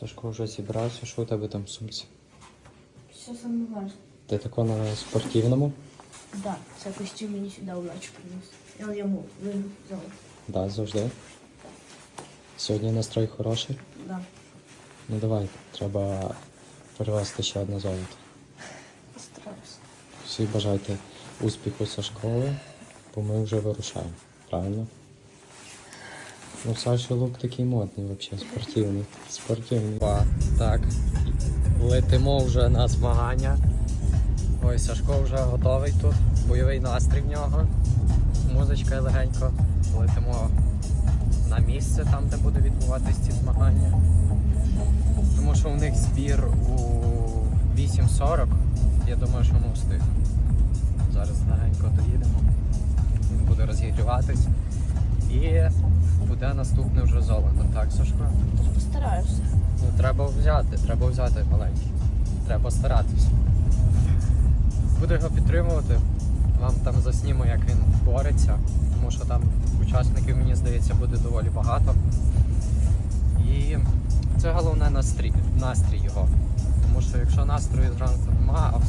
Сашко вже зібрався, що у тебе там в сумці? Все самое важное. Ти тако на спортивному? Да, це костюм мені сюди удачу приніс. Я йому винен золото. Да, завжди. Сьогодні настрой хороший. Да. Ну давай, треба перевести ще одне золото. Постараюся. Всі бажайте успіху зі школи, бо ми вже вирушаємо, правильно? Ну, Саші лук такий модний, взагалі, спортивний. Спортивний. Так, летимо вже на змагання. Ой, Сашко вже готовий тут. Бойовий настрій в нього. Музичка легенько. Летимо на місце, там, де буде відбуватись ці змагання. Тому що у них збір у 8.40. Я думаю, що ми встигнемо. Зараз легенько доїдемо. Він буде розігріватись. І буде наступне вже золото. Так, Сашко? Постараюся. Ну, треба взяти, треба взяти маленький. Треба старатися. Буду його підтримувати. Вам там заснімо, як він бореться, тому що там учасників, мені здається, буде доволі багато. І це головне настрій, настрій його. Тому що якщо настрою зранку нема, а в